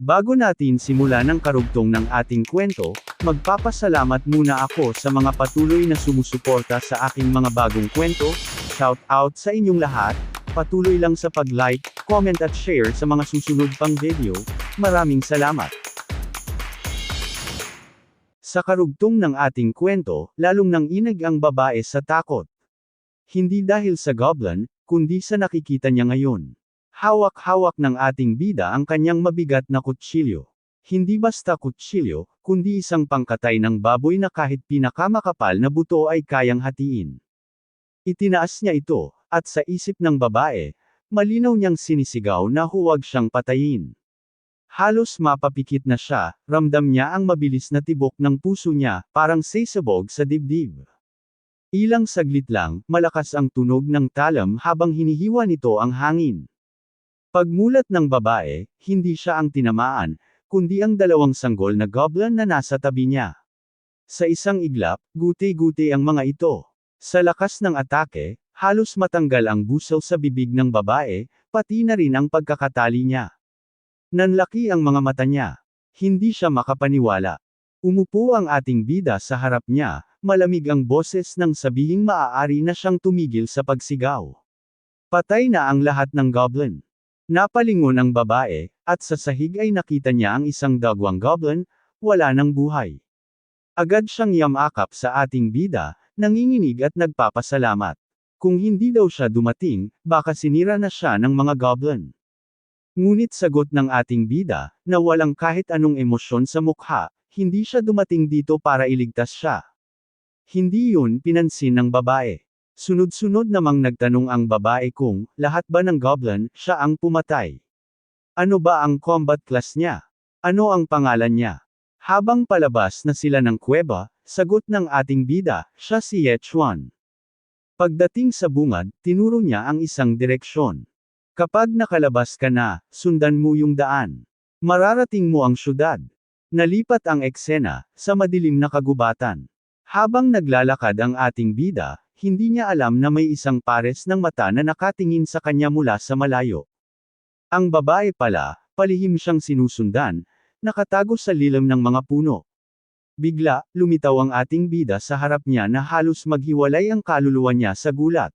Bago natin simulan ang karugtong ng ating kwento, magpapasalamat muna ako sa mga patuloy na sumusuporta sa aking mga bagong kwento. Shout out sa inyong lahat. Patuloy lang sa pag-like, comment at share sa mga susunod pang video. Maraming salamat. Sa karugtong ng ating kwento, lalong nang inag ang babae sa takot. Hindi dahil sa goblin, kundi sa nakikita niya ngayon. Hawak-hawak ng ating bida ang kanyang mabigat na kutsilyo. Hindi basta kutsilyo, kundi isang pangkatay ng baboy na kahit pinakamakapal na buto ay kayang hatiin. Itinaas niya ito, at sa isip ng babae, malinaw niyang sinisigaw na huwag siyang patayin. Halos mapapikit na siya, ramdam niya ang mabilis na tibok ng puso niya, parang sesabog sa dibdib. Ilang saglit lang, malakas ang tunog ng talam habang hinihiwa nito ang hangin. Pagmulat ng babae, hindi siya ang tinamaan, kundi ang dalawang sanggol na goblin na nasa tabi niya. Sa isang iglap, guti-guti ang mga ito. Sa lakas ng atake, halos matanggal ang busel sa bibig ng babae, pati na rin ang pagkakatali niya. Nanlaki ang mga mata niya. Hindi siya makapaniwala. Umupo ang ating bida sa harap niya, malamig ang boses nang sabihing maaari na siyang tumigil sa pagsigaw. Patay na ang lahat ng goblin. Napalingon ang babae, at sa sahig ay nakita niya ang isang dagwang goblin, wala ng buhay. Agad siyang yamakap sa ating bida, nanginginig at nagpapasalamat. Kung hindi daw siya dumating, baka sinira na siya ng mga goblin. Ngunit sagot ng ating bida, na walang kahit anong emosyon sa mukha, hindi siya dumating dito para iligtas siya. Hindi yun pinansin ng babae. Sunod-sunod namang nagtanong ang babae kung, lahat ba ng goblin, siya ang pumatay. Ano ba ang combat class niya? Ano ang pangalan niya? Habang palabas na sila ng kuweba, sagot ng ating bida, siya si Yechuan. Pagdating sa bungad, tinuro niya ang isang direksyon. Kapag nakalabas ka na, sundan mo yung daan. Mararating mo ang syudad. Nalipat ang eksena, sa madilim na kagubatan. Habang naglalakad ang ating bida, hindi niya alam na may isang pares ng mata na nakatingin sa kanya mula sa malayo. Ang babae pala, palihim siyang sinusundan, nakatago sa lilam ng mga puno. Bigla, lumitaw ang ating bida sa harap niya na halos maghiwalay ang kaluluwa niya sa gulat.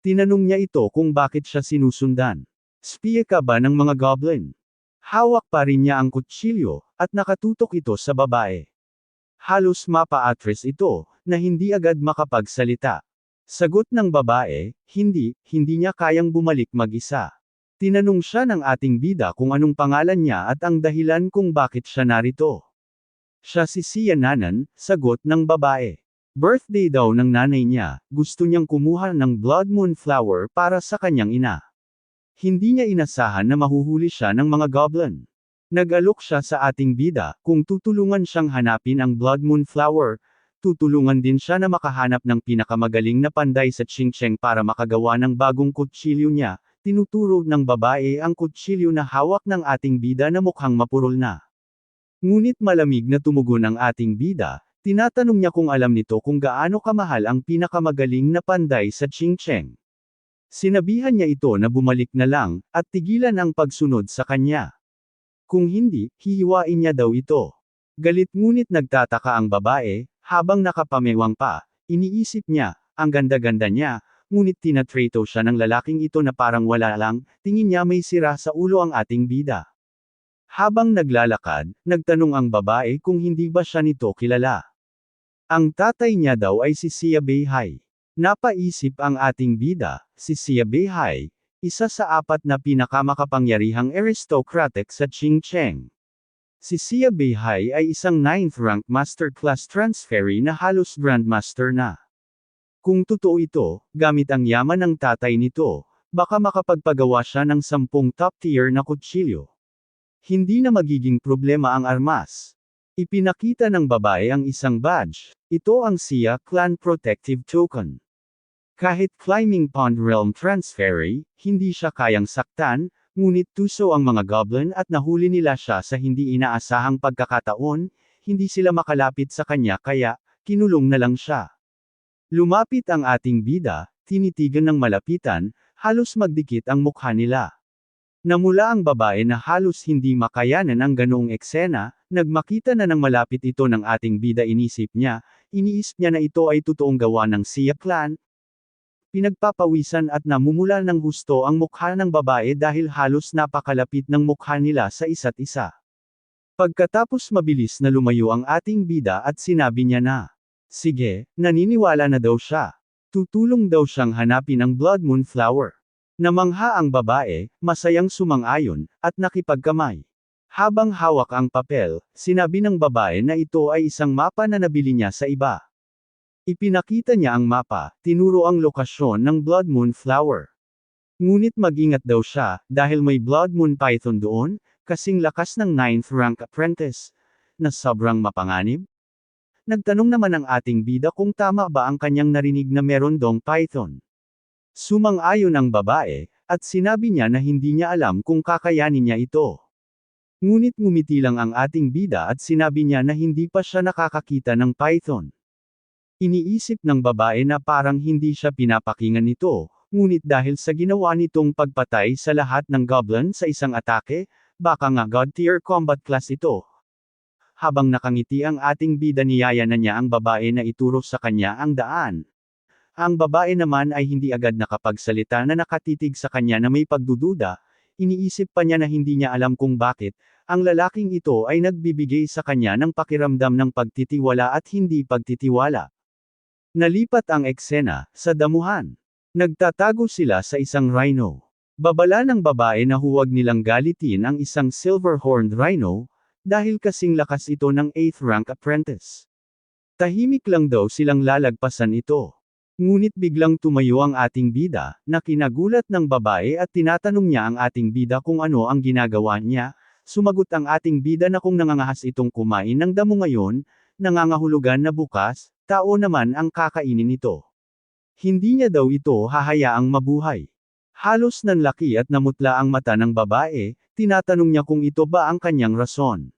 Tinanong niya ito kung bakit siya sinusundan. Spiya ka ba ng mga goblin? Hawak pa rin niya ang kutsilyo, at nakatutok ito sa babae. Halos mapa-atres ito, na hindi agad makapagsalita. Sagot ng babae, hindi, hindi niya kayang bumalik mag-isa. Tinanong siya ng ating bida kung anong pangalan niya at ang dahilan kung bakit siya narito. Siya si Sia Nanan, sagot ng babae. Birthday daw ng nanay niya, gusto niyang kumuha ng blood moon flower para sa kanyang ina. Hindi niya inasahan na mahuhuli siya ng mga goblin. Nag-alok siya sa ating bida, kung tutulungan siyang hanapin ang blood moon flower, tutulungan din siya na makahanap ng pinakamagaling na panday sa Chingcheng para makagawa ng bagong kutsilyo niya, tinuturo ng babae ang kutsilyo na hawak ng ating bida na mukhang mapurol na. Ngunit malamig na tumugon ang ating bida, tinatanong niya kung alam nito kung gaano kamahal ang pinakamagaling na panday sa Chingcheng. Sinabihan niya ito na bumalik na lang, at tigilan ang pagsunod sa kanya. Kung hindi, hihiwain niya daw ito. Galit ngunit nagtataka ang babae, habang nakapamewang pa, iniisip niya, ang ganda-ganda niya, ngunit tinatrato siya ng lalaking ito na parang wala lang, tingin niya may sira sa ulo ang ating bida. Habang naglalakad, nagtanong ang babae kung hindi ba siya nito kilala. Ang tatay niya daw ay si Sia Beihai. Napaisip ang ating bida, si Sia Beihai, isa sa apat na pinakamakapangyarihang aristocratic sa Qingcheng. Si Sia Beihai ay isang 9th rank master class transferee na halos grandmaster na. Kung totoo ito, gamit ang yaman ng tatay nito, baka makapagpagawa siya ng sampung top tier na kutsilyo. Hindi na magiging problema ang armas. Ipinakita ng babae ang isang badge. Ito ang Sia Clan Protective Token. Kahit climbing pond realm transferee, hindi siya kayang saktan, ngunit tuso ang mga goblin at nahuli nila siya sa hindi inaasahang pagkakataon, hindi sila makalapit sa kanya kaya, kinulong na lang siya. Lumapit ang ating bida, tinitigan ng malapitan, halos magdikit ang mukha nila. Namula ang babae na halos hindi makayanan ang ganoong eksena, nagmakita na ng malapit ito ng ating bida inisip niya, iniisip niya na ito ay totoong gawa ng Sia Clan. Pinagpapawisan at namumula ng gusto ang mukha ng babae dahil halos napakalapit ng mukha nila sa isa't isa. Pagkatapos mabilis na lumayo ang ating bida at sinabi niya na, Sige, naniniwala na daw siya. Tutulong daw siyang hanapin ang Blood Moon Flower. Namangha ang babae, masayang sumang-ayon, at nakipagkamay. Habang hawak ang papel, sinabi ng babae na ito ay isang mapa na nabili niya sa iba. Ipinakita niya ang mapa, tinuro ang lokasyon ng Blood Moon Flower. Ngunit mag-ingat daw siya, dahil may Blood Moon Python doon, kasing lakas ng 9th rank apprentice, na sobrang mapanganib. Nagtanong naman ang ating bida kung tama ba ang kanyang narinig na meron dong python. Sumang-ayon ang babae, at sinabi niya na hindi niya alam kung kakayanin niya ito. Ngunit ngumiti lang ang ating bida at sinabi niya na hindi pa siya nakakakita ng python. Iniisip ng babae na parang hindi siya pinapakingan nito, ngunit dahil sa ginawa nitong pagpatay sa lahat ng goblin sa isang atake, baka nga god tier combat class ito. Habang nakangiti ang ating bida niyaya na niya ang babae na ituro sa kanya ang daan. Ang babae naman ay hindi agad nakapagsalita na nakatitig sa kanya na may pagdududa, iniisip pa niya na hindi niya alam kung bakit, ang lalaking ito ay nagbibigay sa kanya ng pakiramdam ng pagtitiwala at hindi pagtitiwala. Nalipat ang eksena, sa damuhan. Nagtatago sila sa isang rhino. Babala ng babae na huwag nilang galitin ang isang silver-horned rhino, dahil kasing lakas ito ng 8th rank apprentice. Tahimik lang daw silang lalagpasan ito. Ngunit biglang tumayo ang ating bida, na kinagulat ng babae at tinatanong niya ang ating bida kung ano ang ginagawa niya, sumagot ang ating bida na kung nangangahas itong kumain ng damo ngayon, nangangahulugan na bukas, tao naman ang kakainin nito. Hindi niya daw ito hahayaang mabuhay. Halos nanlaki at namutla ang mata ng babae, tinatanong niya kung ito ba ang kanyang rason.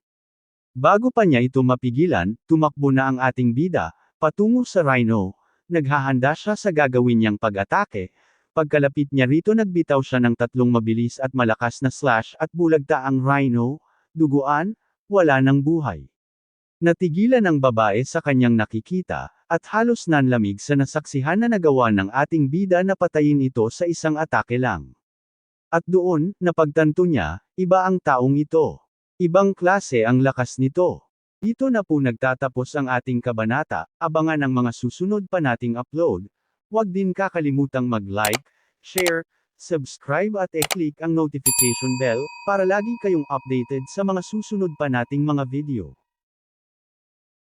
Bago pa niya ito mapigilan, tumakbo na ang ating bida, patungo sa rhino, naghahanda siya sa gagawin niyang pag-atake, pagkalapit niya rito nagbitaw siya ng tatlong mabilis at malakas na slash at bulagta ang rhino, duguan, wala ng buhay. Natigilan ang babae sa kanyang nakikita, at halos nanlamig sa nasaksihan na nagawa ng ating bida na patayin ito sa isang atake lang. At doon, napagtanto niya, iba ang taong ito. Ibang klase ang lakas nito. Dito na po nagtatapos ang ating kabanata, abangan ang mga susunod pa nating upload. Huwag din kakalimutang mag-like, share, subscribe at e-click ang notification bell, para lagi kayong updated sa mga susunod pa nating mga video.